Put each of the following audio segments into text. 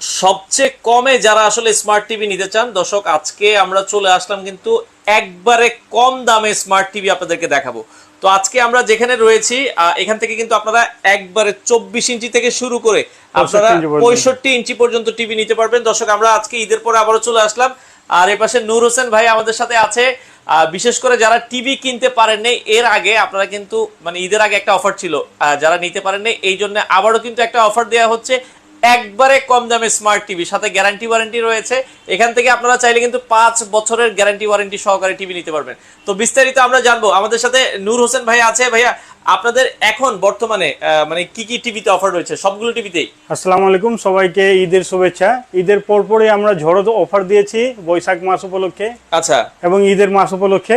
সবচেয়ে কমে যারা আসলে স্মার্ট টিভি নিতে চান দর্শক আজকে আমরা চলে আসলাম কিন্তু একবারে কম দামে স্মার্ট টিভি আপনাদেরকে দেখাবো। তো আজকে আমরা যেখানে রয়েছি এখান থেকে কিন্তু আপনারা একবারে চব্বিশ ইঞ্চি থেকে শুরু করে আপনারা 65 ইঞ্চি পর্যন্ত। পঁয়ষট্টি ইঞ্চি পর্যন্ত টিভি নিতে পারবেন। দর্শক আমরা আজকে ঈদের পরে আবারও চলে আসলাম। আর এপাশে নূর হোসেন ভাই আমাদের সাথে আছে। আহ, বিশেষ করে যারা টিভি কিনতে পারেননি এর আগে আপনারা কিন্তু মানে ঈদের আগে একটা অফার ছিল আহ, যারা নিতে পারেননি এই জন্য আবারও কিন্তু একটা অফার দেওয়া হচ্ছে। একবারে কম দামে স্মার্ট টিভি সাথে গ্যারান্টি ওয়ারেন্টি রয়েছে। এখান থেকে আপনারা চাইলে কিন্তু পাঁচ বছরের গ্যারান্টি ওয়ারেন্টি সহকারে টিভি নিতে পারবেন। তো বিস্তারিত আমরা জানব। আমাদের সাথে নূর হোসেন ভাই আছে। ভাইয়া আপনাদের এখন বর্তমানে মানে কি কি টিভিতে অফার রয়েছে? সবগুলো টিভিতেই আসসালামু আলাইকুম সবাইকে ঈদের শুভেচ্ছা। ঈদের পরপরই আমরা ঝড়ো অফার দিয়েছি বৈশাখ মাস উপলক্ষে। আচ্ছা। এবং ঈদের মাস উপলক্ষে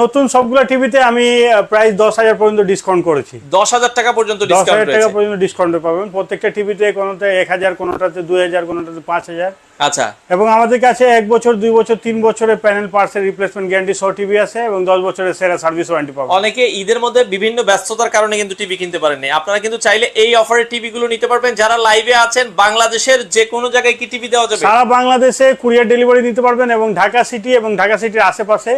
নতুন সবগুলো টিভিতে আমি প্রায় দশ হাজার পর্যন্ত ডিসকাউন্ট করেছি। দশ হাজার টাকা পর্যন্ত দশ হাজার টাকা পর্যন্ত ডিসকাউন্ট পাবেন। প্রত্যেকটা টিভিতে কোনোতে এক হাজার কোনোটাতে দুই হাজার কোনোটাতে পাঁচ হাজার। আচ্ছা। এবং আমাদের কাছে এক বছর দুই বছর তিন বছরের প্যানেল পার্টসের রিপ্লেসমেন্ট গ্যারান্টি সহ টিভি আছে এবং দশ বছরের সেরা সার্ভিস ওয়ারেন্টি পাবেন। অনেকে ঈদের মধ্যে বিভিন্ন ব্যস্ততার কারণে কিন্তু টিভি কিনতে পারেননি। আপনারা কিন্তু চাইলে এই অফারের টিভি গুলো নিতে পারবেন। যারা লাইভে আছেন বাংলাদেশের যে কোনো জায়গায় কি টিভি দেওয়া যাবে? সারা বাংলাদেশে কুরিয়ার ডেলিভারি নিতে পারবেন এবং ঢাকা সিটি এবং ঢাকা সিটির আশেপাশে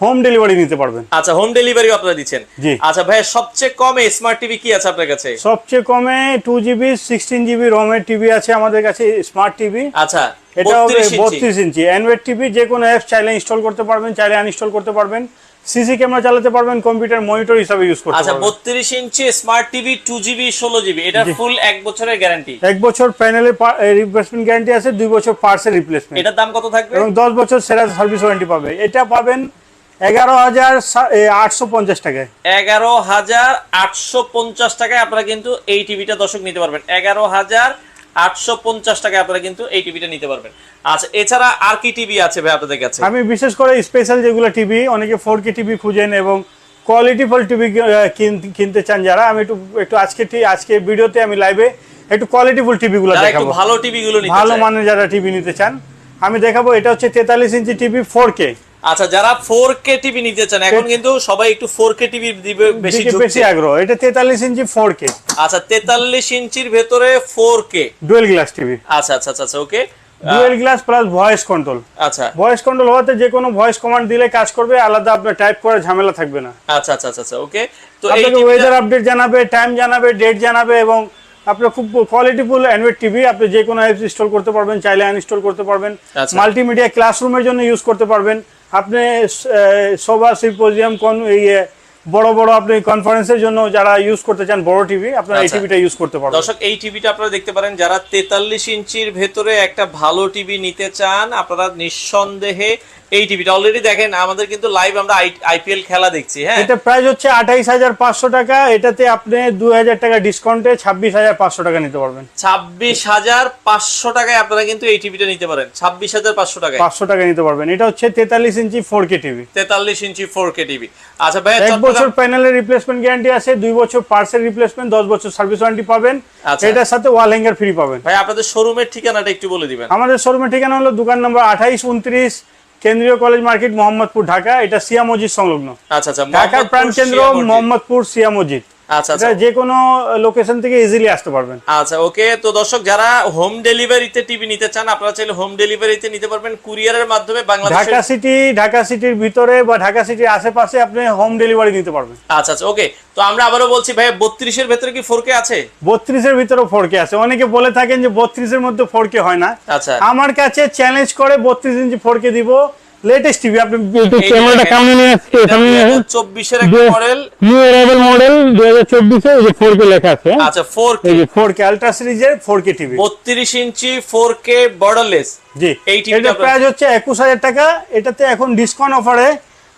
হোম ডেলিভারি নিতে পারবেন। আচ্ছা হোম ডেলিভারিও আপনারা দিচ্ছেন। জি। আচ্ছা ভাই সবচেয়ে কমে স্মার্ট টিভি কি আছে আপনার কাছে? সবচেয়ে কমে টু জিবি সিক্সটিন জিবি রোমের টিভি আছে আমাদের কাছে স্মার্ট টিভি আচ্ছা এটা হবে 32 ইঞ্চি। বত্রিশ ইঞ্চি। অ্যান্ড্রয়েড টিভি যে কোনো অ্যাপ চাইলে ইনস্টল করতে পারবেন চাইলে আনইনস্টল করতে পারবেন। সিসি ক্যামেরা চালাতে পারবেন কম্পিউটার মনিটর হিসাবে ইউজ করতে আচ্ছা পারবেন। বত্রিশ inch smart TV two GB ষোলো জিবি এটার ফুল এক বছরের গ্যারান্টি এক বছর প্যানেলের রিপ্লেসমেন্ট গ্যারান্টি আছে দুই বছর পার্সের রিপ্লেসমেন্ট এটার দাম কত থাকবে? এবং দশ বছর সেরা সার্ভিস ওয়ারেন্টি পাবে। এটা পাবেন এগারো হাজার আটশো পঞ্চাশ টাকায়। এগারো হাজার আটশো পঞ্চাশ টাকায় আপনারা কিন্তু এই টিভিটা দর্শক নিতে পারবেন। এগারো হাজার আটশো পঞ্চাশ টাকায় আপনারা কিন্তু এই টিভিটা নিতে পারবেন। আচ্ছা এছাড়া আর কি টিভি আছে ভাই আপনাদের কাছে? আমি বিশেষ করে স্পেশাল যেগুলো টিভি অনেকে ফোর কে টিভি খুঁজেন এবং কোয়ালিটিফুল টিভি কিনতে চান যারা আমি একটু একটু আজকে আজকে ভিডিওতে আমি লাইভে একটু কোয়ালিটিফুল টিভিগুলো যারা একটু দেখাবো। ভালো টিভি গুলো ভালো মানের যারা টিভি নিতে চান আমি দেখাবো এটা হচ্ছে তেতাল্লিশ ইঞ্চি টিভি ফোর কে আচ্ছা যারা ফোর কে টিভি নিতে চান এখন কিন্তু সবাই একটু ফোর কে টিভি দিবে বেশি বেশি আগ্রহ। এটা তেতাল্লিশ ইঞ্চি ফোর কে আচ্ছা তেতাল্লিশ ইঞ্চির ভেতরে four K dual glass TV আচ্ছা আচ্ছা আচ্ছা আচ্ছা okay dual glass plus voice control আচ্ছা। ভয়েস কন্ট্রোল হওয়াতে যে কোনো ভয়েস কমান্ড দিলে কাজ করবে আলাদা আপনার টাইপ করার ঝামেলা থাকবে না। আচ্ছা আচ্ছা আচ্ছা আচ্ছা ওকে তো এই আপনাকে ওয়েদার আপডেট জানাবে টাইম জানাবে ডেট জানাবে এবং আপনার খুব কোয়ালিটিফুল অ্যান্ড্রয়েড টিভি আপনি যে কোনো অ্যাপস ইনস্টল করতে পারবেন চাইলে আনইনস্টল করতে পারবেন। আচ্ছা। মাল্টিমিডিয়া ক্লাসরুমের জন্য ইউজ করতে পারবেন। আপনি সভা সিম্পোজিয়াম কোন ইয়ে বড় বড় আপনি কনফারেন্সের জন্য যারা ইউজ করতে চান বড় টিভি আপনারা এই আচ্ছা। টিভিটা ইউজ করতে পারবেন দর্শক এই টিভিটা আপনারা দেখতে পারেন যারা তেতাল্লিশ ইঞ্চির ভেতরে একটা ভালো টিভি নিতে চান আপনারা নিঃসন্দেহে এই টিভিটা অলরেডি দেখেন আমাদের কিন্তু লাইভ আমরা আইপিএল খেলা দেখছি হ্যাঁ? এটা প্রাইস হচ্ছে আঠাইশ হাজার পাঁচশো টাকা এটাতে আপনি দুই হাজার টাকা ডিসকাউন্টে ছাব্বিশ হাজার পাঁচশো টাকা নিতে পারবেন। ছাব্বিশ হাজার পাঁচশো টাকায় আপনারা কিন্তু এই টিভিটা নিতে পারেন ছাব্বিশ হাজার পাঁচশো টাকায়। পাঁচশো টাকা নিতে পারবেন। এটা হচ্ছে তেতাল্লিশ ইঞ্চি ফোর কে টিভি তেতাল্লিশ ইঞ্চি ফোর কে টিভি আচ্ছা ভাই এক বছর প্যানেলের রিপ্লেসমেন্ট গ্যারান্টি আছে দুই বছর পার্সের রিপ্লেসমেন্ট দশ বছর সার্ভিস ওয়ারেন্টি পাবেন। আচ্ছা। এটার সাথে ওয়াল হ্যাঙ্গার ফ্রি পাবেন। ভাই আপনাদের শোরুমের ঠিকানাটা একটু বলে দিবেন। আমাদের শোরুমের ঠিকানা হলো দোকান নম্বর আঠাইশ উনত্রিশ কেন্দ্রীয় কলেজ মার্কেট মোহাম্মদপুর ঢাকা। এটা সিয়া মসজিদ সংলগ্ন। আচ্ছা আচ্ছা ঢাকার প্রাণ কেন্দ্র। মোহাম্মদপুর সিয়া মসজিদ আচ্ছা আচ্ছা। যে কোনো লোকেশন থেকে ইজিলি আসতে পারবেন। আচ্ছা ওকে। তো দর্শক যারা হোম ডেলিভারিতে টিভি নিতে চান আপনারা চাইলে হোম ডেলিভারিতে নিতে পারবেন কুরিয়ারের মাধ্যমে ঢাকা সিটি ঢাকা সিটির ভিতরে বা ঢাকা সিটির আশেপাশে আপনি হোম ডেলিভারি নিতে পারবেন। আচ্ছা আচ্ছা ওকে। তো আমরা আবারও বলছি ভাই বত্রিশের ভেতরে কি ফোর আছে? বত্রিশের ভিতরে ফোর আছে। অনেকে বলে থাকেন যে বত্রিশের মধ্যে ফোরকে হয় না। আচ্ছা। আমার কাছে চ্যালেঞ্জ করে বত্রিশ ইঞ্চি ফোর কে দিব। লেটেস্ট টিভি আপনি ক্যামেরাটা। কেমন নিয়ে আসছে নিয়ে আসেন চব্বিশের একটা মডেল নিউ অ্যারাইভাল মডেল দুই হাজার চব্বিশে যে ফোর কে লেখা আছে? আচ্ছা ফোর কে এই যে ফোর কে আলট্রা সিরিজের ফোর কে টিভি বত্রিশ ইঞ্চি ফোর কে বর্ডারলেস জি। এই টিভিটা প্রাইস হচ্ছে একুশ হাজার টাকা। এটাতে এখন ডিসকাউন্ট অফারে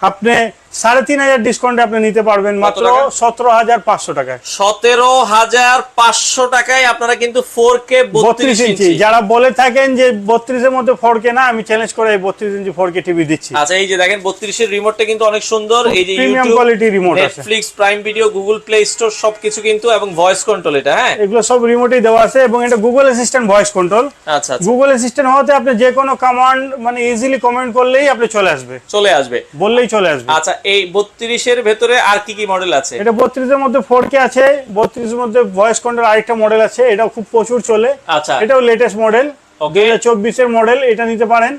আপনি সাড়ে তিন হাজার ডিসকাউন্টে আপনি নিতে পারবেন মাত্র সতেরো হাজার পাঁচশো টাকায়। সতেরো হাজার পাঁচশো টাকায় আপনারা কিন্তু ফোর কে বত্রিশ ইঞ্চি। যারা বলে থাকেন যে বত্রিশের মধ্যে ফোর কে না আমি চ্যালেঞ্জ করে এই বত্রিশ ইঞ্চি ফোর কে টিভি দিচ্ছি। আচ্ছা এই যে দেখেন বত্রিশের রিমোটটা কিন্তু অনেক সুন্দর। এই যে প্রিমিয়াম কোয়ালিটি রিমোট আছে। Netflix Prime Video Google Play Store সবকিছু কিন্তু এবং ভয়েস কন্ট্রোল এটা হ্যাঁ? এগুলো সব রিমোটেই দেওয়া আছে এবং এটা গুগল অ্যাসিস্ট্যান্ট ভয়েস কন্ট্রোল আচ্ছা আচ্ছা। গুগল অ্যাসিস্ট্যান্ট হওয়াতে আপনি যে কোনো কমান্ড মানে ইজিলি কমেন্ট করলেই আপনি চলে আসবে। চলে আসবে। বললেই চলে আসবে। আচ্ছা এই বত্রিশের ভেতরে আর কি কি মডেল আছে? এটা বত্রিশের মধ্যে ফোর কে আছে বত্রিশের মধ্যে ভয়েস কন্ট্রোল আরেকটা মডেল আছে এটাও খুব প্রচুর চলে। আচ্ছা। এটাও লেটেস্ট মডেল ওকে দুই হাজার চব্বিশের মডেল এটা নিতে পারেন।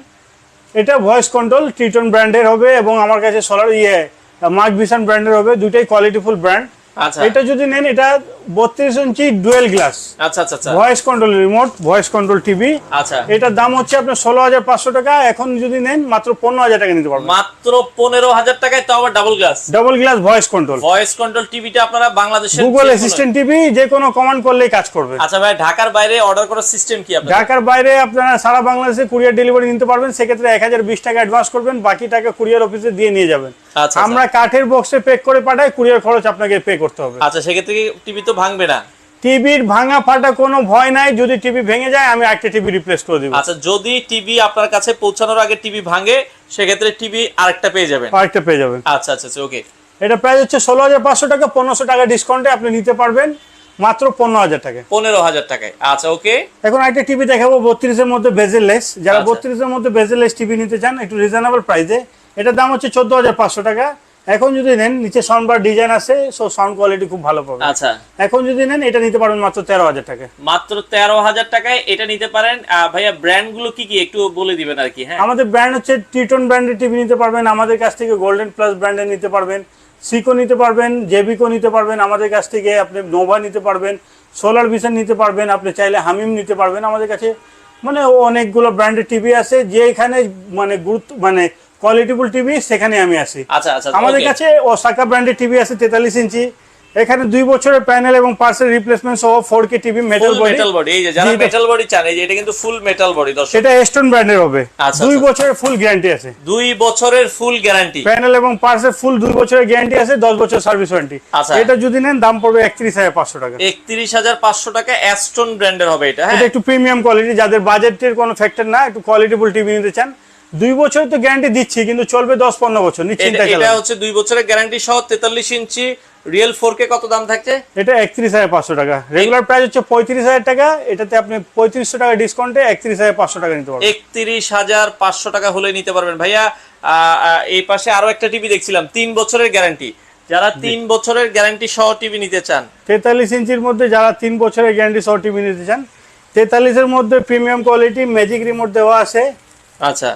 এটা ভয়েস কন্ট্রোল টিটন ব্র্যান্ডের হবে এবং আমার কাছে সোলার ইয়ে মার্ক ভিশন ব্র্যান্ডের হবে দুটোই কোয়ালিটিফুল ব্র্যান্ড আচ্ছা। এটা যদি নেন এটা বত্রিশ ইঞ্চি ডুয়েল গ্লাস। আচ্ছা আচ্ছা আচ্ছা। Voice control remote voice control TV আচ্ছা। এটার দাম হচ্ছে আপনার ষোলো হাজার পাঁচশো টাকা। এখন যদি নেন মাত্র পনেরো হাজার টাকা নিতে পারবেন। মাত্র পনেরো হাজার টাকায় তো আবার double glass double glass voice control voice control টিভিটা আপনারা বাংলাদেশের গুগল অ্যাসিস্ট্যান্ট টিভি যে কোনো কমান্ড করলেই কাজ করবে। আচ্ছা ভাই ঢাকার বাইরে অর্ডার করার সিস্টেম কি আপনার ঢাকার বাইরে আপনারা সারা বাংলাদেশে কুরিয়ার ডেলিভারি নিতে পারবেন। সেক্ষেত্রে এক হাজার বিশ টাকা অ্যাডভান্স করবেন। বাকি টাকা কুরিয়ার অফিসে দিয়ে নিয়ে যাবেন। আমরা কাঠের বক্সে প্যাক করে পাঠাই কুরিয়ার খরচ আপনাকে পে করতে হবে। আচ্ছা সেক্ষেত্রে টিভি তো ভাঙবে না? টিভির ভাঙা ফাটা কোনো ভয় নাই যদি টিভি ভেঙে যায় আমি একটা টিভি রিপ্লেস করে দিব। আচ্ছা যদি টিভি আপনার কাছে পৌঁছানোর আগে টিভি ভাঙে সেক্ষেত্রে টিভি আরেকটা পেয়ে যাবেন। আরেকটা পেয়ে যাবেন। আচ্ছা আচ্ছা আচ্ছা ওকে এটা প্রাইস হচ্ছে ষোলো হাজার পাঁচশো টাকা পনেরোশো টাকা ডিসকাউন্টে আপনি নিতে পারবেন মাত্র পনেরো হাজার টাকা পনেরো হাজার টাকায়। আচ্ছা ওকে এখন একটা টিভি দেখাবো বত্রিশের মধ্যে বেজেলেস যারা আচ্ছা। বত্রিশের মধ্যে বেজেলেস টিভি নিতে চান একটু রিজনেবল প্রাইসে এটার দাম হচ্ছে চোদ্দ হাজার পাঁচশো টাকা। এখন যদি নেন নিচে সাউন্ড বার ডিজাইন আছে সো সাউন্ড কোয়ালিটি খুব ভালো পাবে আচ্ছা। এখন যদি নেন এটা নিতে পারবেন মাত্র তেরো হাজার টাকা। মাত্র তেরো হাজার টাকায় এটা নিতে পারেন। ভাইয়া ব্র্যান্ডগুলো কি কি? একটু বলে দিবেন আর কি হ্যাঁ? আমাদের ব্র্যান্ড হচ্ছে টিটন ব্র্যান্ডের টিভি নিতে পারবেন আমাদের কাছ থেকে গোল্ডেন প্লাস ব্র্যান্ডের নিতে পারবেন সিকো নিতে পারবেন জেবিকো নিতে পারবেন আমাদের কাছ থেকে আপনি নোভা নিতে পারবেন সোলার ভিশন নিতে পারবেন আপনি চাইলে হামিম নিতে পারবেন। আমাদের কাছে মানে অনেকগুলো ব্র্যান্ডের টিভি আছে যে এখানে মানে গুরুত্ব মানে কোয়ালিটিফুল টিভি সেখানে আমি আসি আচ্ছা আচ্ছা আমাদের কাছে ওসাকা ব্র্যান্ডের টিভি আছে তেতাল্লিশ ইঞ্চি। এখানে দুই বছরের প্যানেল এবং পার্সেল রিপ্লেসমেন্ট সহ four K TV metal body metal body এই যে যারা মেটাল বডি চান এই যে এটা কিন্তু ফুল মেটাল বডি দর্শক। সেটা এস্টন ব্র্যান্ডের হবে। আচ্ছা, দুই আচ্ছা। বছরের ফুল গ্যারান্টি আছে। দুই বছরের ফুল গ্যারান্টি প্যানেল এবং পার্সেল ফুল দুই বছরের গ্যারান্টি আছে দশ বছর সার্ভিস ওয়ারেন্টি আচ্ছা। এটা যদি নেন দাম পড়বে একত্রিশ হাজার পাঁচশো টাকা। একত্রিশ হাজার পাঁচশো টাকা অ্যাস্টন ব্র্যান্ডের হবে এটা হ্যাঁ? এটা একটু প্রিমিয়াম কোয়ালিটি যাদের বাজেটের কোনো ফ্যাক্টর না একটু কোয়ালিটিফুল টিভি নিতে চান দুই বছর তো গ্যারান্টি দিচ্ছি কিন্তু চলবে দশ পনেরো বছর নিশ্চিন্তা এটা- হচ্ছে দুই বছরের গ্যারান্টি সহ তেতাল্লিশ ইঞ্চি রিয়েল ফোর কে কত দাম থাকছে? এটা একত্রিশ হাজার পাঁচশো টাকা। রেগুলার প্রাইস হচ্ছে পঁয়ত্রিশ হাজার টাকা এটাতে আপনি পঁয়ত্রিশশো টাকা ডিসকাউন্টে একত্রিশ হাজার পাঁচশো টাকা নিতে পারবেন। একত্রিশ হাজার পাঁচশো টাকা হলে নিতে পারবেন। ভাইয়া এই পাশে আরও একটা টিভি দেখছিলাম তিন বছরের গ্যারান্টি যারা তিন বছরের গ্যারান্টি সহ টিভি নিতে চান। তেতাল্লিশ ইঞ্চির মধ্যে যারা তিন বছরের গ্যারান্টি সহ টিভি নিতে চান তেতাল্লিশের মধ্যে প্রিমিয়াম কোয়ালিটি ম্যাজিক রিমোট দেওয়া আছে। আচ্ছা।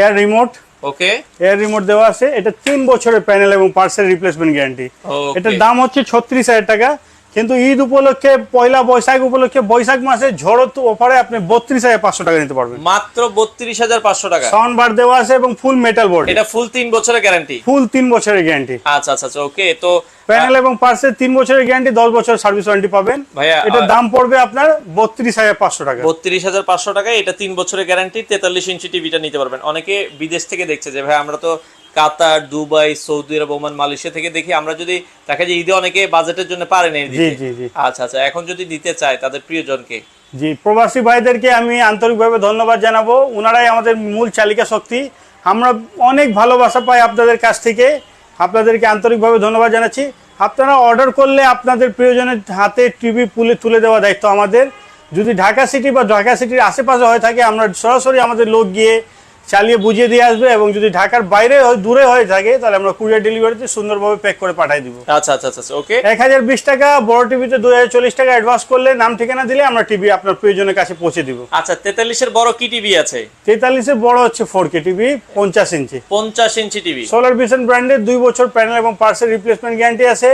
Air remote okay air remote দেওয়া আছে। এটা তিন বছরের প্যানেল এবং পার্সেল রিপ্লেসমেন্ট গ্যারান্টি. এটার দাম হচ্ছে ছত্রিশ হাজার টাকা। কিন্তু ঈদ উপলক্ষে পয়লা বৈশাখ উপলক্ষে বৈশাখ মাসে ঝড় অফারে আপনি বত্রিশ হাজার পাঁচশো টাকা নিতে পারবেন। মাত্র বত্রিশ হাজার পাঁচশো টাকা। সাউন্ড বার দেওয়া আছে এবং ফুল মেটাল বোর্ড এটা ফুল তিন বছরের গ্যারান্টি ফুল তিন বছরের গ্যারান্টি আচ্ছা আচ্ছা আচ্ছা ওকে তো প্যানেল এবং পার্সেল তিন বছরের গ্যারান্টি দশ বছর সার্ভিস ওয়ারেন্টি পাবেন। ভাইয়া, এটার দাম পড়বে আপনার বত্রিশ হাজার পাঁচশো টাকা। বত্রিশ হাজার পাঁচশো টাকায় এটা তিন বছরের গ্যারান্টি তেতাল্লিশ ইঞ্চি টিভিটা নিতে পারবেন। অনেকে বিদেশ থেকে দেখছে যে ভাই আমরা তো Qatar Dubai Saudi Arab Oman Malaysia থেকে দেখি আমরা যদি দেখা যায় ঈদে অনেকে বাজেটের জন্য পারে না জি জি জি। আচ্ছা আচ্ছা এখন যদি দিতে চায় তাদের প্রিয়জনকে? জি প্রবাসী ভাইদেরকে আমি আন্তরিকভাবে ধন্যবাদ জানাব। ওনারাই আমাদের মূল চালিকা শক্তি। আমরা অনেক ভালোবাসা পাই আপনাদের কাছ থেকে। আপনাদেরকে আন্তরিকভাবে ধন্যবাদ জানাচ্ছি। আপনারা অর্ডার করলে আপনাদের প্রিয়জনের হাতে টিভি পুলে তুলে দেওয়া দায়িত্ব আমাদের। যদি ঢাকা সিটি বা ঢাকা সিটির আশেপাশে হয়ে থাকে আমরা সরাসরি আমাদের লোক গিয়ে চালিয়ে বুঝিয়ে দিয়ে আসবে এবং যদি ঢাকার বাইরে হয়- দূরে হয়ে থাকে তাহলে আমরা কুরিয়ার ডেলিভারিতে সুন্দরভাবে প্যাক করে পাঠিয়ে দিব। আচ্ছা আচ্ছা আচ্ছা ওকে এক হাজার বিশ টাকা বড় টিভিতে দুই হাজার চল্লিশ টাকা অ্যাডভান্স করলে নাম ঠিকানা দিলে আমরা টিভি আপনার প্রয়োজনের কাছে পৌঁছে দিব। আচ্ছা তেতাল্লিশের বড় কি টিভি আছে? তেতাল্লিশের বড় হচ্ছে ফোর কে টিভি পঞ্চাশ ইঞ্চি। পঞ্চাশ ইঞ্চি টিভি। সোলার ভিশন ব্র্যান্ডের দুই বছর প্যানেল এবং পার্সেল রিপ্লেসমেন্ট গ্যারান্টি আছে।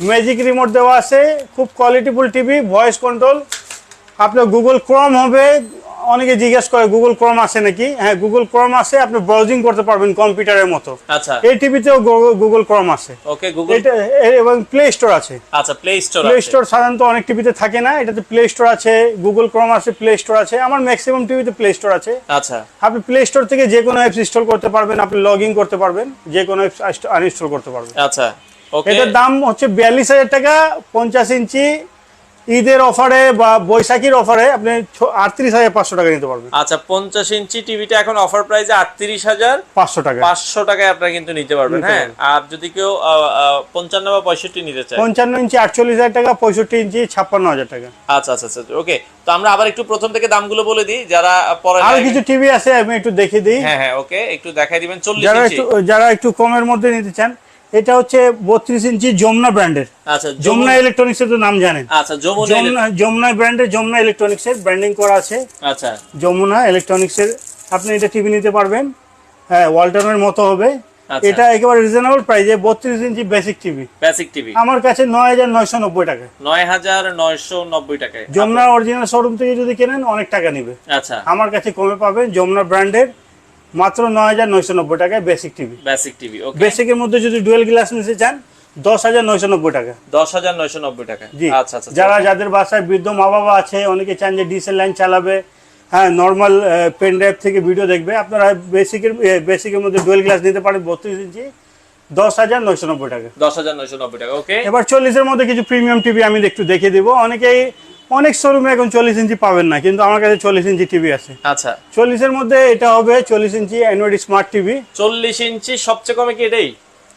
ম্যাজিক রিমোট দেওয়া আছে খুব কোয়ালিটিফুল টিভি ভয়েস কন্ট্রোল আপনার গুগল ক্রম হবে অনেকে জিজ্ঞেস করে গুগল ক্রম আছে নাকি? হ্যাঁ গুগল ক্রম আছে আপনি ব্রাউজিং করতে পারবেন কম্পিউটারের মতো। আচ্ছা। এই টিভিতেও গুগল ক্রম আছে। ওকে গুগল এটা এবং প্লে স্টোর আছে। আচ্ছা প্লে স্টোর প্লে স্টোর সাধারণত অনেক টিভিতে থাকে না এটাতে প্লে স্টোর আছে গুগল ক্রম আছে প্লে স্টোর আছে আমার ম্যাক্সিমাম টিভিতে প্লে স্টোর আছে। আচ্ছা। আপনি প্লে স্টোর থেকে যে কোনো অ্যাপস ইনস্টল করতে পারবেন আপনি লগ ইন করতে পারবেন যে কোনো অ্যাপস আনইনস্টল করতে পারবেন। আচ্ছা ওকে এটার দাম হচ্ছে বিয়াল্লিশ হাজার টাকা পঞ্চাশ ইঞ্চি ঈদের অফারে বা বৈশাখীর অফারে আপনি আটত্রিশ হাজার পাঁচশো টাকা নিতে পারবেন। আচ্ছা পঞ্চাশ ইঞ্চি টিভিটা এখন অফার প্রাইসে আটত্রিশ হাজার পাঁচশো টাকা। পাঁচশো টাকায় আপনারা কিন্তু নিতে পারবেন হ্যাঁ? আর যদি কেউ পঞ্চান্ন বা পঁয়ষট্টি নিতে চায়। পঞ্চান্ন ইঞ্চি আটচল্লিশ হাজার টাকা পঁয়ষট্টি ইঞ্চি ছাপ্পান্ন হাজার টাকা। আচ্ছা আচ্ছা আচ্ছা ওকে। তো আমরা আবার একটু প্রথম থেকে দামগুলো বলে দিই যারা পরে আরও কিছু টিভি আছে আমি একটু দেখে দিই। হ্যাঁ হ্যাঁ ওকে একটু দেখাই দিবেন চল্লিশ যারা একটু যারা একটু কমের মধ্যে নিতে চান এটা হচ্ছে বত্রিশ ইঞ্চি যমুনা ব্র্যান্ডের। আচ্ছা যমুনা ইলেকট্রনিক্স এর তো নাম জানেন। আচ্ছা যমুনা ব্র্যান্ডের যমুনা ইলেকট্রনিক্স এর ব্র্যান্ডিং করা আছে। আচ্ছা। যমুনা ইলেকট্রনিক্স এর আপনি এটা টিভি নিতে পারবেন। হ্যাঁ ওয়ালটনের মতো হবে। আচ্ছা। এটা একেবারে রিজনেবল প্রাইসে বত্রিশ inch basic TV basic TV আমার কাছে নয় হাজার নয়শো নব্বই টাকা। নয় হাজার নয়শো নব্বই টাকায়। যমুনা অরিজিনাল শোরুম থেকে যদি কেনেন অনেক টাকা নিবে। আচ্ছা। আমার কাছে কমে পাবেন যমুনা ব্র্যান্ডের মাত্র নয় হাজার নয়শো নব্বই টাকায় বেসিক টিভি বেসিক টিভি বেসিকের মধ্যে যদি ডুয়েল গ্লাস নিতে চান দশ হাজার নয়শো নব্বই টাকা। দশ হাজার নয়শো নব্বই টাকা। জি। আচ্ছা আচ্ছা যারা যাদের বাসায় বৃদ্ধ মা বাবা আছে অনেকে চান যে ডিসেল লাইন চালাবে হ্যাঁ নর্মাল পেন ড্রাইভ থেকে ভিডিও দেখবে আপনারা বেসিকের বেসিকের মধ্যে ডুয়েল গ্লাস নিতে পারেন বত্রিশ ইঞ্চি দশ হাজার নয়শো নব্বই টাকা। দশ হাজার নয়শো নব্বই টাকা ওকে এবার চল্লিশের মধ্যে কিছু প্রিমিয়াম টিভি আমি একটু দেখে দিব। অনেকেই অনেক শোরুমে এখন চল্লিশ ইঞ্চি পাবেন না কিন্তু আমার কাছে চল্লিশ ইঞ্চি টিভি আছে। আচ্ছা। চল্লিশের মধ্যে এটা হবে চল্লিশ ইঞ্চি অ্যান্ড্রয়েড স্মার্ট টিভি চল্লিশ ইঞ্চি সবচেয়ে কমে কি এটাই?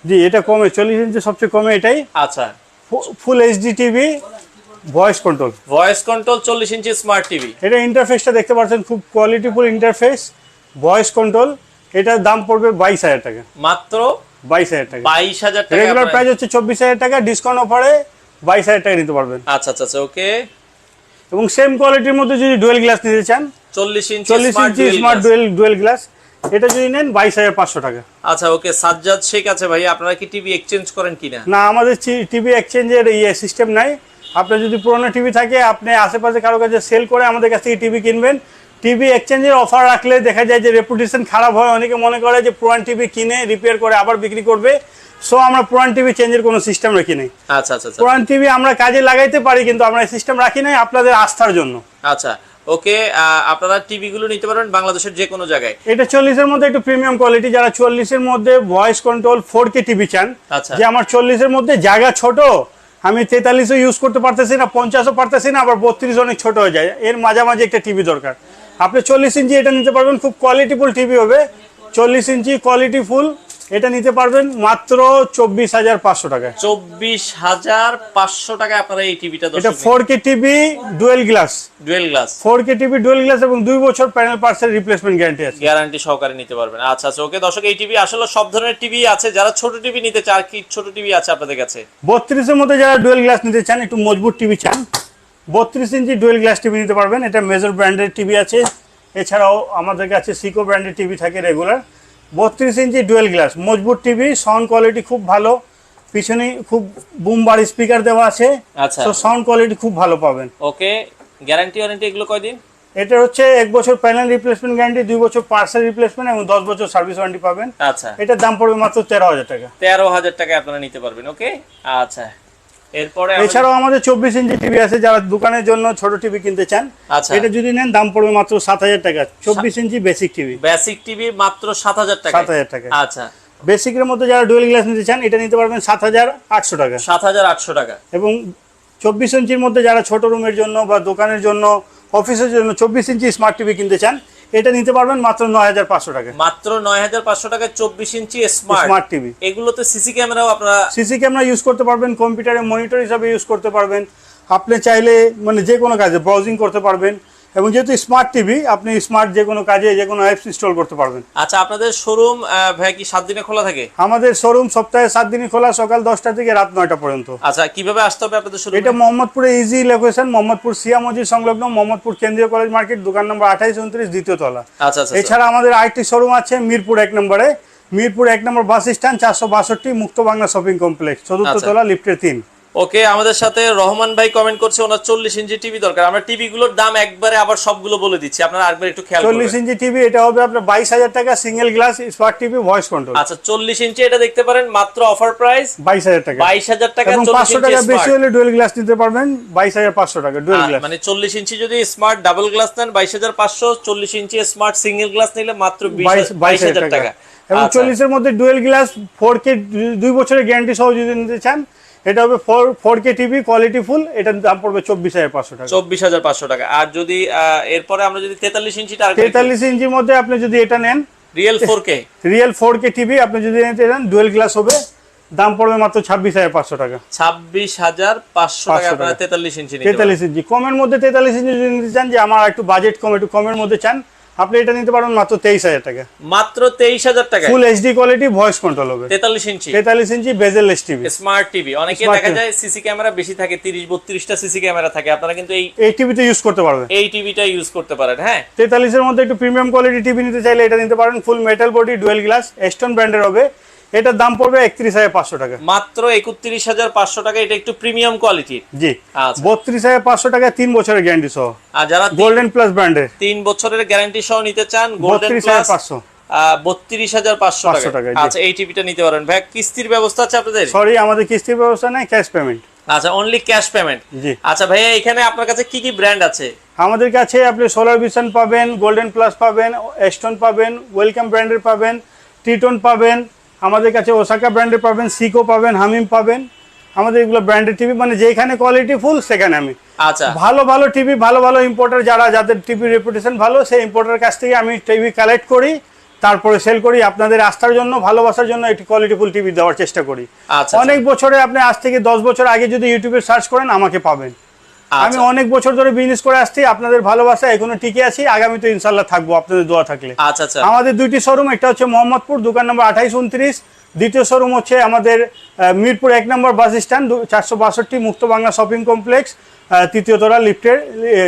জি এটা কমে চল্লিশ ইঞ্চি সবচেয়ে কমে এটাই। আচ্ছা। Full HD TV voice control voice control চল্লিশ ইঞ্চি স্মার্ট টিভি এটা ইন্টারফেসটা দেখতে পাচ্ছেন খুব কোয়ালিটিফুল ইন্টারফেস ভয়েস কন্ট্রোল এটার দাম পড়বে বাইশ হাজার টাকা। মাত্র বাইশ হাজার টাকা। বাইশ হাজার টাকা রেগুলার প্রাইস হচ্ছে চব্বিশ হাজার টাকা ডিসকাউন্ট অফারে বাইশ হাজার টাকা নিতে পারবেন। আচ্ছা আচ্ছা আচ্ছা ওকে এবং সেম কোয়ালিটির মধ্যে যদি ডুয়েল গ্লাস নিতে চান চল্লিশ ইঞ্চি চল্লিশ smart inch smart dual dual glass এটা যদি নেন বাইশ হাজার পাঁচশো টাকা। আচ্ছা ওকে সাজ্জাদ শেখ আছে ভাই আপনারা কি টিভি এক্সচেঞ্জ করেন কিনা? না আমাদের টিভি এক্সচেঞ্জের ইয়ে সিস্টেম নাই। আপনার যদি পুরোনো টিভি থাকে আপনি আশেপাশে কারও কাছে সেল করে আমাদের কাছ থেকে টিভি কিনবেন। টিভি এক্সচেঞ্জের অফার রাখলে দেখা যায় যে রেপুটেশন খারাপ হয়। অনেকে মনে করে যে পুরান টিভি কিনে রিপেয়ার করে আবার বিক্রি করবে। সো আমরা পুরান টিভি চেঞ্জের কোনো সিস্টেম রাখি নাই। আচ্ছা আচ্ছা আচ্ছা। পুরান টিভি আমরা কাজে লাগাইতে পারি কিন্তু আমরা সিস্টেম রাখি নাই আপনাদের আস্থার জন্য। আচ্ছা ওকে আপনারা টিভি গুলো নিতে পারবেন বাংলাদেশের যে কোনো জায়গায়। এটা চল্লিশের মধ্যে একটু প্রিমিয়াম কোয়ালিটি যারা চল্লিশের মধ্যে voice control four K TV চান আচ্ছা। যে আমার চল্লিশের মধ্যে জায়গা ছোট আমি তেতাল্লিশও ইউজ করতে পারতেছি না পঞ্চাশও পারতেছি না আবার বত্রিশ অনেক ছোট হয়ে যায়। এর মাঝামাঝি একটা টিভি দরকার। আপনি চল্লিশ ইঞ্চি এটা নিতে পারবেন খুব কোয়ালিটিফুল টিভি হবে। চল্লিশ ইঞ্চি কোয়ালিটি ফুল এটা নিতে পারবেন মাত্র চব্বিশ হাজার পাঁচশো টাকায়। চব্বিশ হাজার পাঁচশো টাকা আপনারা এই টিভিটা এটা four K TV dual glass. Dual glass. Four K TV dual glass এবং দুই বছর প্যানেল পার্সের রিপ্লেসমেন্ট গ্যারান্টি আছে। গ্যারান্টি সহকারে নিতে পারবেন। আচ্ছা আচ্ছা ওকে দর্শক এই টিভি আসলে সব ধরনের টিভি আছে। যারা ছোট টিভি নিতে চান কি ছোট টিভি আছে আপনাদের কাছে? বত্রিশের মধ্যে যারা ডুয়েল গ্লাস নিতে চান একটু মজবুত টিভি চান বত্রিশ ইঞ্চি ডুয়েল গ্লাস টিভি নিতে পারবেন। এটা মেজর ব্র্যান্ডের টিভি আছে। এছাড়াও আমাদের কাছে সিকো ব্র্যান্ডের টিভি থাকে রেগুলার বত্রিশ ইঞ্চি ডুয়েল গ্লাস মজবুত টিভি সাউন্ড কোয়ালিটি খুব ভালো। পিছনে খুব বুমবার স্পিকার দেওয়া আছে। আচ্ছা। তো সাউন্ড কোয়ালিটি খুব ভালো পাবেন। ওকে গ্যারান্টি ওয়ারেন্টি এগুলো কয়দিন এটা হচ্ছে এক বছর প্যানেল রিপ্লেসমেন্ট গ্যারান্টি দুই বছর পার্সেল রিপ্লেসমেন্ট এবং দশ বছর সার্ভিস ওয়ারেন্টি পাবেন। আচ্ছা। এটার দাম পড়বে মাত্র তেরো হাজার টাকা। তেরো হাজার টাকা আপনারা নিতে পারবেন ওকে? আচ্ছা। এরপরে এছাড়াও আমাদের চব্বিশ ইঞ্চি টিভি আছে যারা দোকানের জন্য ছোট টিভি কিনতে চান আচ্ছা। এটা যদি নেন দাম পড়বে মাত্র সাত হাজার টাকা। চব্বিশ inch basic TV basic TV মাত্র সাত হাজার টাকা 7,000 টাকায়। আচ্ছা। বেসিকের মধ্যে যারা ডুয়েল গ্লাস নিতে চান এটা নিতে পারবেন সাত হাজার আটশো টাকা। সাত হাজার আটশো টাকা। এবং চব্বিশ ইঞ্চির মধ্যে যারা ছোট রুমের জন্য বা দোকানের জন্য অফিসের জন্য চব্বিশ ইঞ্চি স্মার্ট টিভি কিনতে চান এটা নিতে পারবেন মাত্র নয় হাজার পাঁচশো টাকা। মাত্র নয় হাজার পাঁচশো টাকা চব্বিশ ইঞ্চি স্মার্ট স্মার্ট টিভি এগুলোতে সিসি ক্যামেরাও আপনারা সিসি ক্যামেরা ইউজ করতে পারবেন কম্পিউটারে মনিটর হিসাবে ইউজ করতে পারবেন। আপনি চাইলে মানে যে কোনো কাজে ব্রাউজিং করতে পারবেন। এবং যেহেতু স্মার্ট টিভি আপনি স্মার্ট যে কোনো কাজে যে কোনো অ্যাপস ইনস্টল করতে পারবেন। আচ্ছা আপনাদের শোরুম ভাই কি সাত দিনে খোলা থাকে? আমাদের শোরুম সপ্তাহে সাত দিনই খোলা সকাল দশটা থেকে রাত নয়টা পর্যন্ত। আচ্ছা কীভাবে আসতে হবে আপনাদের শোরুম এটা মোহাম্মদপুরে ইজি লোকেশন মোহাম্মদপুর সিয়া মসজিদ সংলগ্ন মোহাম্মদপুর কেন্দ্রীয় কলেজ মার্কেট দোকান নম্বর আঠাইশ উনত্রিশ দ্বিতীয় তলা। আচ্ছা আচ্ছা আচ্ছা। এছাড়া আমাদের আরেকটি শোরুম আছে মিরপুর এক নম্বরে। মিরপুর এক নম্বর বাস স্ট্যান্ড চারশো বাষট্টি মুক্ত বাংলা শপিং কমপ্লেক্স চতুর্থ আচ্ছা। তলা লিফটের তিন। ওকে আমাদের সাথে রহমান ভাই কমেন্ট করছে ওনার চল্লিশ ইঞ্চি টিভি দরকার। আমরা টিভি গুলোর দাম একবারে আবার সবগুলো বলে দিচ্ছি। আপনারা আরেকবার একটু খেয়াল চল্লিশ ইঞ্চি টিভি এটা হবে আপনার বাইশ হাজার টাকা single glass smart TV voice control আচ্ছা চল্লিশ ইঞ্চি এটা দেখতে পারেন মাত্র অফার প্রাইস বাইশ হাজার টাকা। বাইশ হাজার টাকা পাঁচশো টাকা বেশি হলে ডুয়েল গ্লাস নিতে পারবেন বাইশ হাজার পাঁচশো টাকা ডুয়েল গ্লাস মানে চল্লিশ ইঞ্চি যদি স্মার্ট ডাবল গ্লাস নেন বাইশ হাজার পাঁচশো চল্লিশ ইঞ্চি স্মার্ট সিঙ্গেল গ্লাস নিলে মাত্র বাইশ বাইশ হাজার টাকা। এবং আচ্ছা। চল্লিশের মধ্যে ডুয়েল গ্লাস ফোর কে দুই বছরের গ্যারান্টি সহ যদি নিতে চান এটা হবে four four K TV quality full এটার দাম পড়বে চব্বিশ হাজার পাঁচশো টাকা। চব্বিশ হাজার পাঁচশো টাকা। আর যদি এরপরে আমরা যদি তেতাল্লিশ ইঞ্চিটা তেতাল্লিশ ইঞ্চির মধ্যে আপনি যদি এটা নেন real four K real four K TV আপনি যদি নিতে চান ডুয়েল গ্লাস হবে দাম পড়বে মাত্র ছাব্বিশ হাজার পাঁচশো টাকা। ছাব্বিশ হাজার পাঁচশো টাকা আপনারা। তেতাল্লিশ ইঞ্চি। তেতাল্লিশ ইঞ্চি। কমের মধ্যে তেতাল্লিশ ইঞ্চি যদি নিতে চান যে আমার একটু বাজেট কম একটু কমের মধ্যে চান আপনি এটা নিতে পারবেন মাত্র তেইশ হাজার টাকা। মাত্র তেইশ হাজার টাকা full HD quality voice control হবে। তেতাল্লিশ ইঞ্চি। তেতাল্লিশ inch bezel bezelless TV smart TV অনেকে দেখা যায় সিসি ক্যামেরা বেশি থাকে তিরিশ বত্রিশটা সিসি ক্যামেরা থাকে। আপনারা কিন্তু এই এই টিভিতে ইউজ করতে পারবেন। এই টিভিটা ইউজ করতে পারেন হ্যাঁ? তেতাল্লিশের মধ্যে একটু প্রিমিয়াম কোয়ালিটি টিভি নিতে চাইলে এটা নিতে পারেন। Full metal body dual glass Aston ব্র্যান্ডের হবে। এটার দাম পড়বে একত্রিশ হাজার পাঁচশো টাকা। মাত্র একত্রিশ হাজার পাঁচশো টাকা এটা একটু প্রিমিয়াম কোয়ালিটির জি। আচ্ছা। বত্রিশ হাজার পাঁচশো টাকা তিন বছরের গ্যারান্টি সহ। আর যারা গোল্ডেন প্লাস ব্র্যান্ডের তিন বছরের গ্যারান্টি সহ নিতে চান গোল্ডেন বত্রিশ প্লাস হাজার পাঁচশো। বত্রিশ হাজার পাঁচশো 500 টাকা। আচ্ছা এই টিভিটা নিতে পারেন। ভাই কিস্তির ব্যবস্থা আছে আপনাদের? সরি আমাদের কিস্তির ব্যবস্থা নেই ক্যাশ পেমেন্ট আচ্ছা অনলি ক্যাশ পেমেন্ট জি। আচ্ছা ভাইয়া এখানে আপনার কাছে কি কি ব্র্যান্ড আছে? আমাদের কাছে আপনি সোলার ভিশন পাবেন গোল্ডেন প্লাস পাবেন এস্টন পাবেন ওয়েলকাম ব্র্যান্ডের পাবেন টিটন পাবেন আমাদের কাছে ওসাকা ব্র্যান্ডের পাবেন সিকো পাবেন হামিম পাবেন। আমাদের এগুলো ব্র্যান্ডের টিভি মানে যেখানে কোয়ালিটি ফুল সেখানে আমি। আচ্ছা। ভালো ভালো টিভি ভালো ভালো ইম্পোর্টার যারা যাদের টিভি রেপুটেশন ভালো সেই ইম্পোর্টার কাছ থেকে আমি টিভি কালেক্ট করি তারপরে সেল করি। আপনাদের আস্থার জন্য ভালোবাসার জন্য একটি কোয়ালিটিফুল টিভি দেওয়ার চেষ্টা করি। আচ্ছা অনেক বছরে আপনি আজ থেকে দশ বছর আগে যদি ইউটিউবে সার্চ করেন আমাকে পাবেন। আমি আচ্ছা। অনেক বছর ধরে বিজনেস করে আসছি আপনাদের ভালোবাসা এখনও টিকে আছি আগামী তো ইনশাল্লাহ থাকব আপনাদের দোয়া থাকলে। আচ্ছা আচ্ছা। আমাদের দুইটি শোরুম একটা হচ্ছে মোহাম্মদপুর দোকান নম্বর আঠাইশ উনত্রিশ। দ্বিতীয় শোরুম হচ্ছে আমাদের মিরপুর এক নম্বর বাস স্ট্যান্ড চারশো বাষট্টি মুক্ত বাংলা শপিং কমপ্লেক্স তৃতীয় তলা লিফটের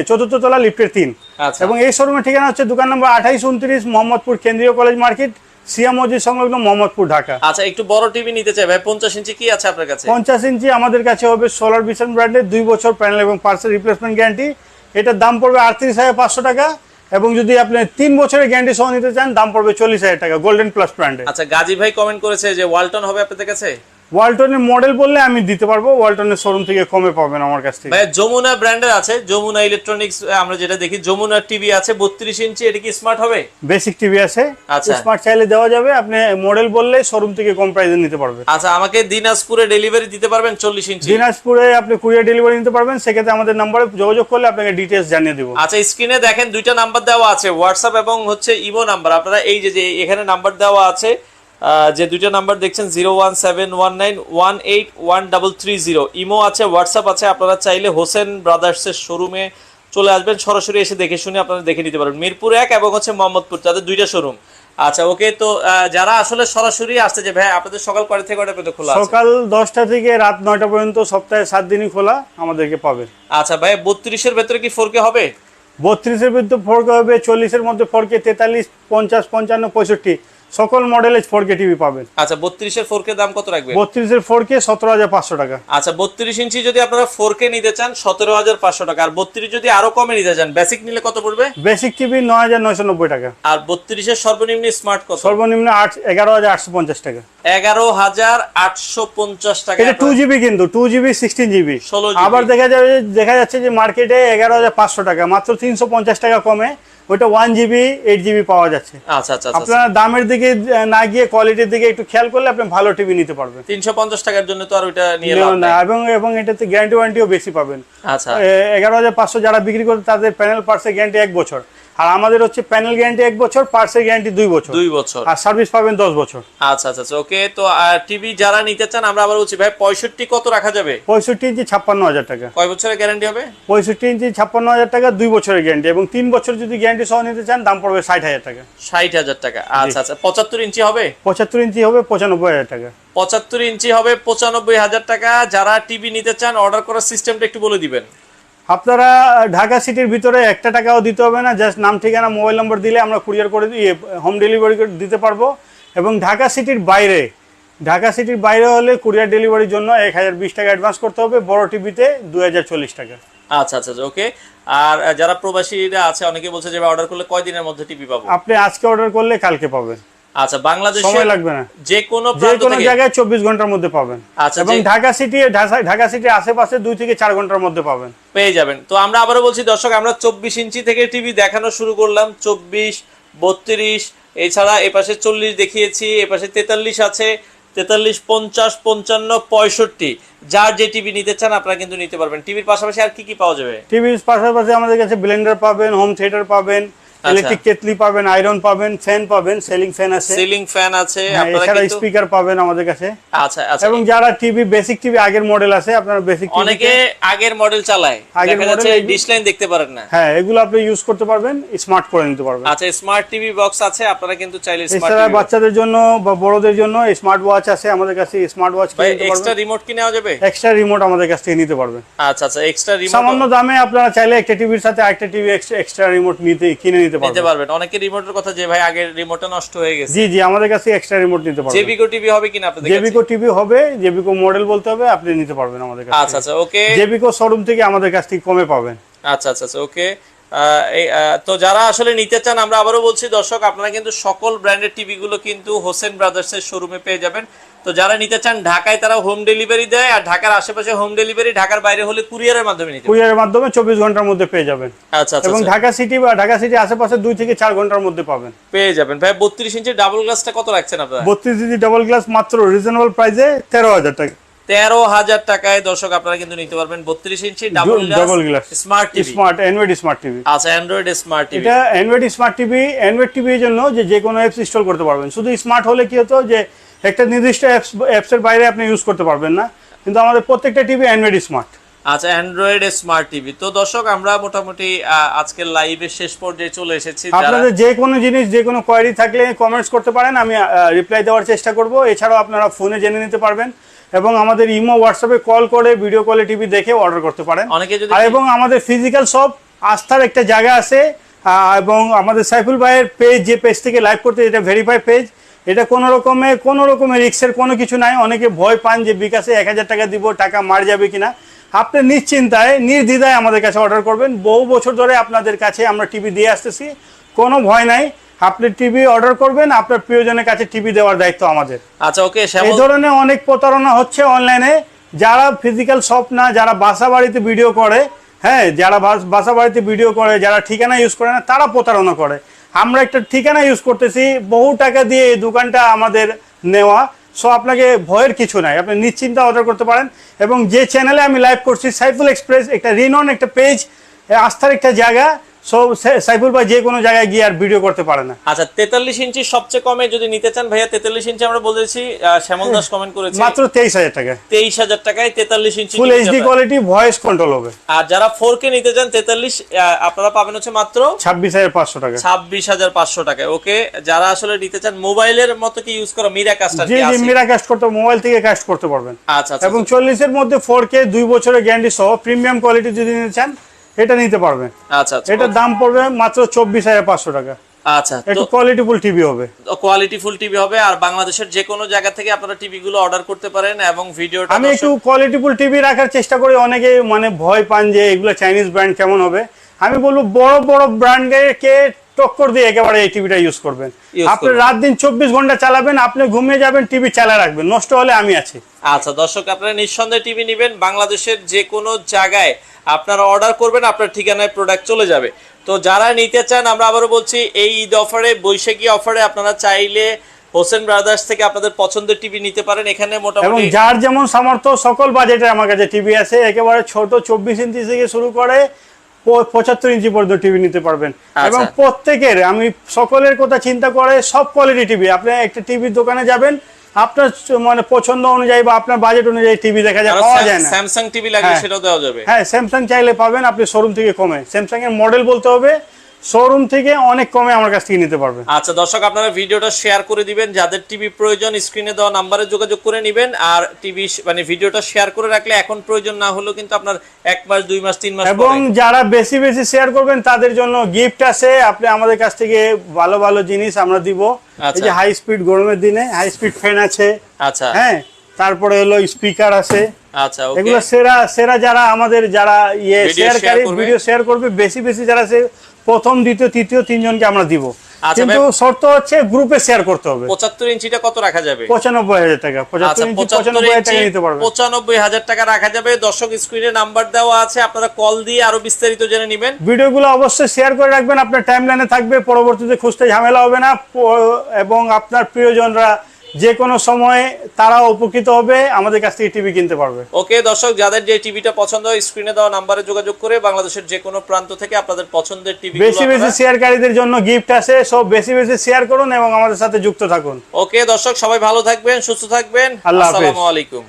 চতুর্থ তলা লিফটের তিন। আচ্ছা। এবং এই শোরুমের ঠিকানা হচ্ছে দোকান নম্বর আঠাইশ উনত্রিশ মোহাম্মদপুর কেন্দ্রীয় কলেজ মার্কেট সিয়া মসজিদ সংলগ্ন মোহাম্মদপুর ঢাকা। আচ্ছা একটু বড় টিভি নিতে চাই ভাই। ইঞ্চি কি আছে আপনার কাছে? পঞ্চাশ ইঞ্চি আমাদের কাছে হবে সোলার ভিশন ব্র্যান্ডের দুই বছর প্যানেল এবং পার্সেল রিপ্লেসমেন্ট গ্যারান্টি এটার দাম পড়বে আটত্রিশ হাজার পাঁচশো টাকা এবং যদি আপনি তিন বছরের গ্যারান্টি সহ নিতে চান দাম পড়বে চল্লিশ হাজার টাকা গোল্ডেন প্লাস ব্র্যান্ড আচ্ছা গাজী ভাই কমেন্ট করেছে যে ওয়ালটন হবে আপনাদের কাছে? ওয়ালটনের মডেল বললে আমি দিতে পারব ওয়ালটনের শোরুম থেকে কমে পাবেন আমার কাছ থেকে। ভাই যমুনা ব্র্যান্ডের আছে যমুনা ইলেকট্রনিক্স আমরা যেটা দেখি যমুনা টিভি আছে বত্রিশ ইঞ্চি এটা কি স্মার্ট হবে? বেসিক টিভি আছে আচ্ছা। স্মার্ট চাইলে দেওয়া যাবে আপনি মডেল বললে শোরুম থেকে কম প্রাইসে নিতে পারবেন। আচ্ছা আমাকে দিনাজপুরে ডেলিভারি দিতে পারবেন চল্লিশ ইঞ্চি? দিনাজপুরে আপনি কুরিয়ার ডেলিভারি নিতে পারবেন সেক্ষেত্রে আমাদের নাম্বারে যোগাযোগ করলে আপনাকে ডিটেলস জানিয়ে দেবো। আচ্ছা স্ক্রিনে দেখেন দুইটা নাম্বার দেওয়া আছে হোয়াটসঅ্যাপ এবং হচ্ছে ইমো নাম্বার আপনারা এই যে যে এখানে নাম্বার দেওয়া আছে যে দুইটা নাম্বার দেখছেন zero one seven one nine one eight one double three zero imo আছে হোয়াটসঅ্যাপ আছে আপনারা চাইলে হোসেন ব্রাদার্সের শোরুমে চলে আসবেন সরাসরি এসে দেখে শুনে আপনারা দেখে নিতে পারবেন। মিরপুর এক এবং হচ্ছে মোহাম্মদপুর তাদের দুইটা শোরুম আচ্ছা ওকে তো যারা আসলে সরাসরি আসতে যে ভাই আপনাদের সকাল কয়টা থেকে কয়টা পর্যন্ত খোলা সকাল দশটা থেকে রাত নয়টা পর্যন্ত সপ্তাহে সাত দিনই খোলা আমাদেরকে পাবেন আচ্ছা ভাই বত্রিশের ভেতরে কি ফোর হবে? বত্রিশের ভিতরে ফোরকে হবে চল্লিশের মধ্যে ফোরকে তেতাল্লিশ পঞ্চাশ পঞ্চান্ন পঁয়ষট্টি। সকল মডেলের ফোরকে টিভি পাবেন। আচ্ছা বত্রিশের ফোর কে দাম কত রাখবেন? বত্রিশের ফোরকে সতেরো হাজার পাঁচশো টাকা। আচ্ছা বত্রিশ ইঞ্চি যদি আপনারা ফোর কে নিতে চান সতেরো হাজার পাঁচশো টাকা। আর বত্রিশ যদি আরও কমে নিতে চান বেসিক নিলে কত পড়বে? বেসিক টিভি নয় হাজার নয়শো নব্বই টাকা। আর বত্রিশের সর্বনিম্ন স্মার্ট কত? সর্বনিম্ন আট এগারো হাজার আটশো পঞ্চাশ টাকা। এগারো হাজার আটশো পঞ্চাশ টাকা এটা টু জিবি কিন্তু two GB sixteen GB 16 GB আবার দেখা যাবে দেখা যাচ্ছে যে মার্কেটে এগারো হাজার পাঁচশো টাকা মাত্র তিনশো পঞ্চাশ টাকা কমে। ওইটা ওয়ান জিবি এইট জিবি পাওয়া যাচ্ছে। আচ্ছা আচ্ছা আচ্ছা। দামের দিকে না গিয়ে কোয়ালিটির দিকে একটু খেয়াল করলে আপনি ভালো টিভি নিতে পারবেন। তিনশো পঞ্চাশ টাকার জন্য তো আর ওইটা নিয়ে না, এবং এবং এটাতে গ্যারান্টি ওয়ারেন্টিও বেশি পাবেন। আচ্ছা। এগারো হাজার পাঁচশো যারা বিক্রি করে তাদের প্যানেল পার্সের গ্যারান্টি এক বছর। আর আমাদের হচ্ছে প্যানেল গ্যারান্টি এক বছর পার্সের গ্যারান্টি দুই বছর। দুই বছর। আর সার্ভিস পাবেন দশ বছর। আচ্ছা আচ্ছা ওকে তো টিভি যারা নিতে চান আমরা আবার বলছি ভাই পঁয়ষট্টি কত রাখা যাবে? পঁয়ষট্টি ইঞ্চি ছাপ্পান্ন হাজার টাকা। কয় বছরের গ্যারান্টি হবে? পঁয়ষট্টি ইঞ্চি ছাপ্পান্ন হাজার টাকা দুই বছরের গ্যারান্টি এবং তিন বছর যদি গ্যারান্টি সহ নিতে চান দাম পড়বে ষাট হাজার টাকা। ষাট হাজার টাকা। আচ্ছা আচ্ছা। পঁচাত্তর ইঞ্চি হবে? পঁচাত্তর ইঞ্চি হবে পঁচানব্বই হাজার টাকা। পঁচাত্তর ইঞ্চি হবে পঁচানব্বই হাজার টাকা। যারা টিভি নিতে চান অর্ডার করার সিস্টেমটা একটু বলে দিবেন। আপনারা ঢাকা সিটির ভিতরে একটা টাকাও দিতে হবে না। জাস্ট নাম ঠিকানা মোবাইল নম্বর দিলে আমরা কুরিয়ার করে দিয়ে হোম ডেলিভারি করে দিতে পারব। এবং ঢাকা সিটির বাইরে ঢাকা সিটির বাইরে হলে কুরিয়ার ডেলিভারির জন্য এক হাজার বিশ টাকা অ্যাডভান্স করতে হবে। বড় টিভিতে দু হাজার চল্লিশ টাকা। আচ্ছা আচ্ছা ওকে আর যারা প্রবাসীরা আছে অনেকে বলছে যে অর্ডার করলে কয় দিনের মধ্যে টিভি পাবো? আপনি আজকে অর্ডার করলে কালকে পাবেন। আচ্ছা বাংলাদেশ সময় লাগবে না। যে কোনো যে কোনো জায়গায় চব্বিশ ঘণ্টার মধ্যে পাবেন। আচ্ছা, এবং ঢাকা সিটি ঢাকা- ঢাকা সিটির আশেপাশে দুই থেকে চার ঘণ্টার মধ্যে পাবেন। পেয়ে যাবেন। তো আমরা আবারও বলছি দর্শক আমরা চব্বিশ ইঞ্চি থেকে টিভি দেখানো শুরু করলাম। চব্বিশ বত্রিশ এছাড়া এপাশে চল্লিশ দেখিয়েছি এপাশে তেতাল্লিশ আছে। তেতাল্লিশ, পঞ্চাশ, পঞ্চান্ন, পঁয়ষট্টি যার যে টিভি নিতে চান, আপনারা কিন্তু নিতে পারবেন টিভির পাশাপাশি আর কি কি পাওয়া যাবে টিভির পাশাপাশি আমাদের কাছে ব্লেন্ডার পাবেন হোম থিয়েটার পাবেন। ইলেকট্রিক কেটলি পাবেন আয়রন পাবেন ফ্যান পাবেন সেলিং ফ্যান আছে। সিলিং ফ্যান আছে হ্যাঁ, আপনারা এছাড়া কিন্তু স্পিকার পাবেন আমাদের কাছে। আচ্ছা আচ্ছা। এবং যারা টিভি বেসিক টিভি আগের মডেল আছে আপনারা বেসিক টিভি অনেকে আগের মডেল চালায়। আগের দেখা যাচ্ছে ডিশ লাইন দেখতে পারেন না। হ্যাঁ এগুলো আপনি ইউজ করতে পারবেন স্মার্ট করে নিতে পারবেন। আচ্ছা স্মার্ট টিভি বক্স আছে আপনারা কিন্তু চাইলে স্মার্ট এছাড়া বাচ্চাদের জন্য বা বড়দের জন্য স্মার্ট ওয়াচ আছে আমাদের কাছে স্মার্ট ওয়াচ ভাই কিনে নিতে এক্সট্রা রিমোট কি নেওয়া যাবে? এক্সট্রা রিমোট আমাদের কাছ থেকে নিতে পারবেন। আচ্ছা আচ্ছা এক্সট্রা রিমোট সামান্য দামে আপনারা চাইলে একটা টিভির সাথে আরেকটা টিভি এক্সট্রা রিমোট নিতে কিনে নিতে নিতে পারবেন পারবেন। অনেকে রিমোটের কথা যে ভাই আগের রিমোটটা নষ্ট হয়ে গেছে। জি জি আমাদের কাছে এক্সট্রা রিমোট নিতে পারবেন। জেবিকো টিভি হবে কিনা আপনাদের জেবিকো টিভি হবে জেবিকো মডেল বলতে হবে আপনি নিতে পারবেন আমাদের কাছে আচ্ছা আচ্ছা ওকে। জেবিকো শোরুম থেকে আমাদের কাছ থেকে কমে পাবেন। আচ্ছা আচ্ছা আচ্ছা ওকে। তো যারা আসলে নিতে চান আমরা আবারও বলছি দর্শক আপনারা কিন্তু সকল ব্র্যান্ডের টিভি গুলো কিন্তু হোসেন ব্রাদার্স এর শোরুমে পেয়ে যাবেন। তো যারা নিতে চান ঢাকায় তারা হোম ডেলিভারি দেয় আর ঢাকার আশেপাশে হোম ডেলিভারি ঢাকার বাইরে হলে কুরিয়ারের মাধ্যমে নিতে কুরিয়ারের মাধ্যমে চব্বিশ ঘণ্টার মধ্যে পেয়ে যাবেন। আচ্ছা আচ্ছা এবং আচ্ছা। ঢাকা সিটি বা ঢাকা সিটি আশেপাশে দুই থেকে চার ঘণ্টার মধ্যে পাবেন। পেয়ে যাবেন। ভাই বত্রিশ ইঞ্চি ডাবল গ্লাসটা কত রাখছেন আপনারা? বত্রিশ জিবি ডাবল গ্লাস মাত্র রিজনেবল প্রাইসে তেরো হাজার টাকা। তেরো হাজার টাকায় দর্শক আপনারা কিন্তু নিতে পারবেন বত্রিশ inch double double glass smart TV smart Android smart TV আচ্ছা অ্যান্ড্রয়েড স্মার্ট টিভি এটা অ্যান্ড্রয়েড স্মার্ট টিভি অ্যান্ড্রয়েড টিভির জন্য যে যে কোনো অ্যাপস ইনস্টল করতে পারবেন। শুধু স্মার্ট হলে কি হতো যে একটা নির্দিষ্ট অ্যাপস অ্যাপসের বাইরে আপনি ইউজ করতে পারবেন না। কিন্তু আমাদের প্রত্যেকটা টিভি অ্যান্ড্রয়েড স্মার্ট আচ্ছা অ্যান্ড্রয়েড স্মার্ট টিভি তো দর্শক আমরা মোটামুটি আজকের লাইভের শেষ পর্যায়ে চলে এসেছি। আপনাদের যে কোনো জিনিস যে কোনো কোয়ারি থাকলে কমেন্টস করতে পারেন আমি রিপ্লাই দেওয়ার চেষ্টা করব। এছাড়াও আপনারা ফোনে জেনে নিতে পারবেন এবং আমাদের ইমো হোয়াটসঅ্যাপে কল করে ভিডিও কলে টিভি দেখে অর্ডার করতে পারেন। অনেকে যদি এবং আমাদের ফিজিক্যাল শপ আস্থার একটা জায়গা আছে এবং আমাদের সাইফুল ভাইয়ের পেজ যে পেজ থেকে লাইভ করতে এটা ভেরিফাই পেজ এটা কোনো রকমের কোনো রকমের রিক্সের কোনো কিছু নাই। অনেকে ভয় পান যে বিকাশে এক হাজার টাকা দিব টাকা মার যাবে কিনা। আপনি নিশ্চিন্তায় নির্দ্বিধায় আমাদের কাছে অর্ডার করবেন। বহু বছর ধরে আপনাদের কাছে আমরা টিভি দিয়ে আসতেছি। কোনো ভয় নাই। আপনি টিভি অর্ডার করবেন আপনার প্রিয়জনের কাছে টিভি দেওয়ার দায়িত্ব আমাদের। আচ্ছা ওকে এই ধরনের অনেক প্রতারণা হচ্ছে অনলাইনে যারা ফিজিক্যাল শপ না যারা বাসা বাড়িতে ভিডিও করে হ্যাঁ যারা বাসা বাড়িতে ভিডিও করে যারা ঠিকানা ইউজ করে না তারা প্রতারণা করে। আমরা একটা ঠিকানা ইউজ করতেছি, বহু টাকা দিয়ে এই দোকানটা আমাদের নেওয়া। সো আপনাকে ভয়ের কিছু নাই, আপনি নিশ্চিন্তে অর্ডার করতে পারেন। এবং যে চ্যানেলে আমি লাইভ করছি সাইফুল এক্সপ্রেস একটা রিনন একটা পেজ আস্থার একটা জায়গা। সো সাইফুল ভাই যে কোনো জায়গায় গিয়ে আর ভিডিও করতে পারে না। আচ্ছা তেতাল্লিশ ইঞ্চি সবচেয়ে কমে যদি নিতে চান ভাইয়া তেতাল্লিশ ইঞ্চি আমরা বলেছি শ্যামল দাস কমেন্ট করেছে। মাত্র তেইশ হাজার টাকা। তেইশ হাজার টাকায় তেতাল্লিশ inch full HD quality voice control হবে। আর যারা ফোর কে নিতে চান তেতাল্লিশ আপনারা পাবেন হচ্ছে মাত্র ছাব্বিশ হাজার পাঁচশো টাকা। ছাব্বিশ হাজার পাঁচশো টাকায় ওকে? যারা আসলে নিতে চান মোবাইলের মতো কি ইউজ করো? মিরা কাস্টার জি জি মিরা কাস্ট করতে মোবাইল থেকে কাস্ট করতে পারবেন। আচ্ছা আচ্ছা এবং চল্লিশের মধ্যে ফোর কে দুই বছরের গ্যারান্টি সহ প্রিমিয়াম কোয়ালিটি যদি নিতে চান এটা নিতে পারবে। আচ্ছা আচ্ছা এটার দাম পড়বে মাত্র চব্বিশ হাজার পাঁচশো টাকা। আচ্ছা তো একটু কোয়ালিটিফুল টিভি হবে। টিভি হবে আর বাংলাদেশের যে কোনো জায়গা থেকে আপনারা টিভি গুলো অর্ডার করতে পারেন এবং ভিডিওটা আমি একটু কোয়ালিটিফুল টিভি রাখার চেষ্টা করি। অনেকে মানে ভয় পান যে এগুলো চাইনিজ ব্র্যান্ড কেমন হবে। আমি বলব বড় বড় ব্র্যান্ডের কে টক্কর দিয়ে একেবারে এই টিভিটা ইউজ করবেন। আপনি রাত দিন চব্বিশ ঘণ্টা চালাবেন আপনি ঘুমিয়ে যাবেন টিভি চালা রাখবেন নষ্ট হলে আমি আছি। আচ্ছা দর্শক আপনারা নিঃসন্দেহে টিভি নেবেন বাংলাদেশের যে কোনো জায়গায় আপনারা অর্ডার করবেন আপনার ঠিকানায় প্রোডাক্ট চলে যাবে। তো যারা নিতে চান আমরা আবারও বলছি এই ঈদ অফারে বৈশাখী অফারে আপনারা চাইলে হোসেন ব্রাদার্স থেকে আপনাদের পছন্দের টিভি নিতে পারেন। এখানে এবং মোটামুটি যার যেমন সামর্থ্য সকল বাজেটে আমার কাছে টিভি আছে। একেবারে ছোট চব্বিশ ইঞ্চি থেকে শুরু করে পঁচাত্তর ইঞ্চি পর্যন্ত টিভি নিতে পারবেন। আচ্ছা। এবং প্রত্যেকের আমি সকলের কথা চিন্তা করে সব কোয়ালিটি টিভি আপনি একটা টিভির দোকানে যাবেন আপনার মানে পছন্দ অনুযায়ী বা আপনার বাজেট অনুযায়ী টিভি দেখা যায় পাওয়া যায় না। স্যামসাং টিভি লাগে হ্যাঁ। সেটাও দেওয়া যাবে। হ্যাঁ স্যামসাং চাইলে পাবেন আপনি শোরুম থেকে কমে। স্যামসাং এর মডেল বলতে হবে শোরুম থেকে অনেক কমে আমার কাছ থেকে নিতে পারবেন আচ্ছা দর্শক আপনারা ভিডিওটা শেয়ার করে দিবেন। যাদের টিভি প্রয়োজন স্ক্রিনে দেওয়া নাম্বারে যোগাযোগ করে নেবেন। আর টিভি মানে ভিডিওটা শেয়ার করে রাখলে এখন প্রয়োজন না হলেও কিন্তু আপনার এক মাস দুই মাস তিন মাস এবং যারা বেশি বেশি শেয়ার করবেন তাদের জন্য গিফট আছে। আপনি আমাদের কাছ থেকে ভালো ভালো জিনিস আমরা দিব। এই আচ্ছা। যে হাই স্পিড গরমের দিনে হাই স্পিড ফ্যান আছে। আচ্ছা। হ্যাঁ তারপরে হলো স্পিকার আছে। আচ্ছা এগুলো সেরা সেরা যারা আমাদের যারা ইয়ে শেয়ারকারী করবে। ভিডিও শেয়ার করবে বেশি বেশি যারা সে প্রথম দ্বিতীয় তৃতীয় তিনজনকে আমরা দিব। আচ্ছা, কিন্তু শর্ত হচ্ছে গ্রুপে শেয়ার করতে হবে। পঁচাত্তর ইঞ্চিটা কত রাখা যাবে? পঁচানব্বই হাজার টাকা। আচ্ছা ইঞ্চি টাকা নিতে পারবে। পঁচানব্বই হাজার টাকা রাখা যাবে। দর্শক স্ক্রিনে নাম্বার দেওয়া আছে। আপনারা কল দিয়ে আরও বিস্তারিত জেনে নেবেন। ভিডিওগুলো অবশ্যই শেয়ার করে রাখবেন। আপনার টাইম লাইনে থাকবে। পরবর্তীতে খুঁজতে ঝামেলা হবে না। এবং আপনার প্রিয়জনরা যে কোনো সময়ে তারা উপকৃত হবে আমাদের কাছ থেকে টিভি কিনতে পারবে। ওকে দর্শক যাদের যে টিভিটা পছন্দ হয় স্ক্রিনে দেওয়া নাম্বারে যোগাযোগ করে বাংলাদেশের যে কোনো প্রান্ত থেকে আপনাদের পছন্দের টিভি বেশি বেশি শেয়ারকারীদের জন্য গিফট আছে সব বেশি বেশি শেয়ার করুন এবং আমাদের সাথে যুক্ত থাকুন। ওকে দর্শক সবাই ভালো থাকবেন সুস্থ থাকবেন। আল্লাহ। আসসালামু আলাইকুম।